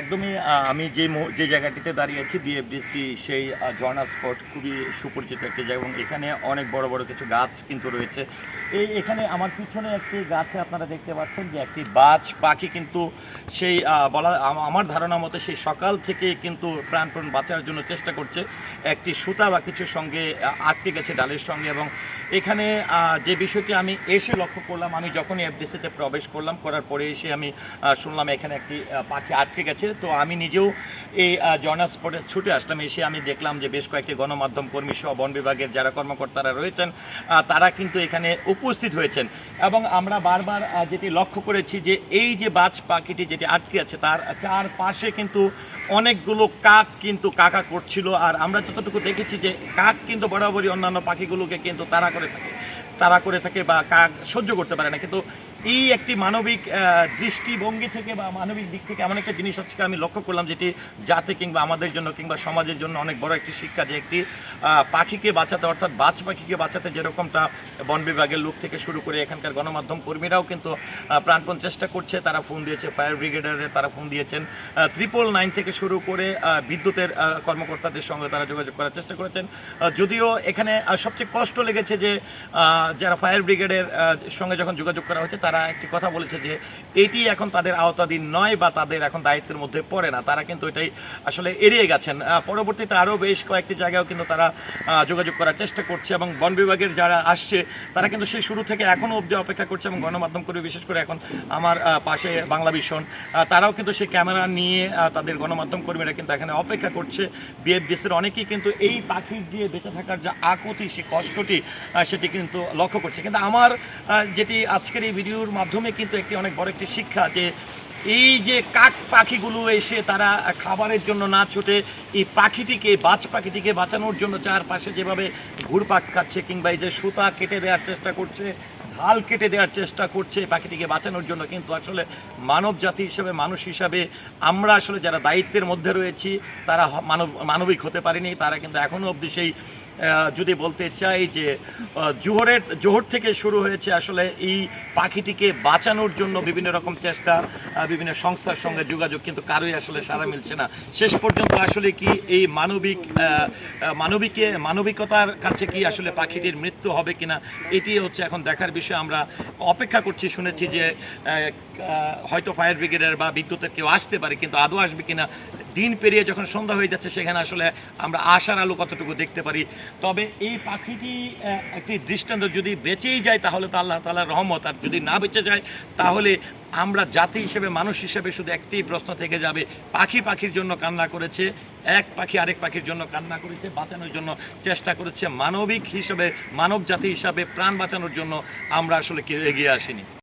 একদমই আমি যে যে জায়গাটিতে দাঁড়িয়ে আছি বিএফডিসি সেই ঝর্ণা স্পট খুবই সুপরিচিত একটি জায়গা এবং এখানে অনেক বড় বড় কিছু গাছ কিন্তু রয়েছে। এই, এখানে আমার পিছনে একটি গাছে আপনারা দেখতে পাচ্ছেন যে একটি বাজ পাখি কিন্তু সেই বলা আমার ধারণা মতে সেই সকাল থেকে কিন্তু প্রাণপণ বাঁচার জন্য চেষ্টা করছে। একটি সুতা বা কিছুর সঙ্গে আটকে গেছে ডালের সঙ্গে এবং এখানে যে বিষয়টি আমি এসে লক্ষ্য করলাম, আমি যখনই এফডিসিতে প্রবেশ করলাম, করার পরে এসে আমি শুনলাম এখানে একটি পাখি আটকে গেছে। তো আমি নিজেও এই আহ, জর্না স্পটে ছুটে আসলাম। এসে আমি দেখলাম যে বেশ কয়েকটি গণমাধ্যম কর্মী সহ বন বিভাগের যারা কর্মকর্তারা রয়েছেন তারা কিন্তু এখানে উপস্থিত হয়েছেন। এবং আমরা বারবার যেটি লক্ষ্য করেছি যে এই যে বাজ পাখিটি যেটি আটকে আছে তার চারপাশে কিন্তু অনেকগুলো কাক কিন্তু কাকা করছিল। আর আমরা যতটুকু দেখেছি যে কাক কিন্তু বরাবরই অন্যান্য পাখিগুলোকে কিন্তু তারা করে থাকে তারা করে থাকে বা কাক সহ্য করতে পারে না। কিন্তু এই একটি মানবিক দৃষ্টিভঙ্গি থেকে বা মানবিক দিক থেকে এমন একটা জিনিস আজকে আমি লক্ষ্য করলাম যেটি জাতে কিংবা আমাদের জন্য কিংবা সমাজের জন্য অনেক বড় একটি শিক্ষা যে একটি পাখিকে বাঁচাতে অর্থাৎ বাজ পাখিকে বাঁচাতে যেরকমটা বন বিভাগের লোক থেকে শুরু করে এখানকার গণমাধ্যম কর্মীরাও কিন্তু প্রাণপণ চেষ্টা করছে। তারা ফোন দিয়েছে ফায়ার ব্রিগেডারে, তারা ফোন দিয়েছেন ট্রিপল নাইন থেকে শুরু করে বিদ্যুতের কর্মকর্তাদের সঙ্গে তারা যোগাযোগ করার চেষ্টা করেছেন। যদিও এখানে সবচেয়ে কষ্ট লেগেছে যে যারা ফায়ার ব্রিগেডের সঙ্গে যখন যোগাযোগ করা হয়েছে তারা একটি কথা বলেছে যে এটি এখন তাদের আওতাধীন নয় বা তাদের এখন দায়িত্বের মধ্যে পড়ে না। তারা কিন্তু এটাই আসলে এড়িয়ে গেছেন। পরবর্তীতে আরও বেশ কয়েকটি জায়গায় কিন্তু তারা যোগাযোগ করার চেষ্টা করছে এবং বন বিভাগের যারা আসছে, তারা কিন্তু সেই শুরু থেকে এখনও অবধি অপেক্ষা করছে এবং গণমাধ্যম করে বিশেষ করে এখন আমার পাশে বাংলা ভীষণ তারাও কিন্তু সেই ক্যামেরা নিয়ে তাদের গণমাধ্যম কর্মীরা কিন্তু এখানে অপেক্ষা করছে। বিএফডিসির অনেকেই কিন্তু এই পাখির দিয়ে বেঁচে থাকার যে আকুতি, সে কষ্টটি সেটি কিন্তু লক্ষ্য করছে। কিন্তু আমার যেটি আজকের এই ভিডিওর মাধ্যমে কিন্তু একটি অনেক বড় একটি শিক্ষা যে এই যে কাক পাখিগুলো এসে তারা খাবারের জন্য না ছুটে এই পাখিটিকে, বাজ পাখিটিকে বাঁচানোর জন্য চারপাশে যেভাবে ঘুরপাক খাচ্ছে কিংবা এই যে সুতা কেটে দেওয়ার চেষ্টা করছে, ঢাল কেটে দেওয়ার চেষ্টা করছে পাখিটিকে বাঁচানোর জন্য কিন্তু আসলে মানব জাতি হিসেবে, মানুষ হিসাবে আমরা আসলে যারা দায়িত্বের মধ্যে রয়েছি, তারা মানব, মানবিক হতে পারিনি। তারা কিন্তু এখনও অবধি সেই যদি বলতে চাই যে জোহরের, জোহর থেকে শুরু হয়েছে আসলে এই পাখিটিকে বাঁচানোর জন্য বিভিন্ন রকম চেষ্টা বিভিন্ন সংস্থার সঙ্গে যোগাযোগ, কিন্তু কারোই আসলে সারা মিলছে না। শেষ পর্যন্ত আসলে কি এই মানবিক মানবিকে, মানবিকতার কাছে কি আসলে পাখিটির মৃত্যু হবে কিনা, এটি হচ্ছে এখন দেখার বিষয়। আমরা অপেক্ষা করছি, শুনেছি যে হয়তো ফায়ার ব্রিগেডের বা বিদ্যুতের কেউ আসতে পারে, কিন্তু আদৌ আসবে কিনা দিন পেরিয়ে যখন সন্ধ্যা হয়ে যাচ্ছে, সেখানে আসলে আমরা আশার আলো কতটুকু দেখতে পারি। তবে এই পাখিটি একটি দৃষ্টান্ত যদি বেঁচেই যায়, তাহলে তো আল্লাহ তালার রহমত। আর যদি না বেঁচে যায়, তাহলে আমরা জাতি হিসেবে, মানুষ হিসেবে শুধু একটি প্রশ্ন থেকে যাবে, পাখি পাখির জন্য কান্না করেছে, এক পাখি আরেক পাখির জন্য কান্না করেছে, বাঁচানোর জন্য চেষ্টা করেছে। মানবিক হিসেবে, মানব জাতি হিসাবে প্রাণ বাঁচানোর জন্য আমরা আসলে কেউ এগিয়ে আসিনি।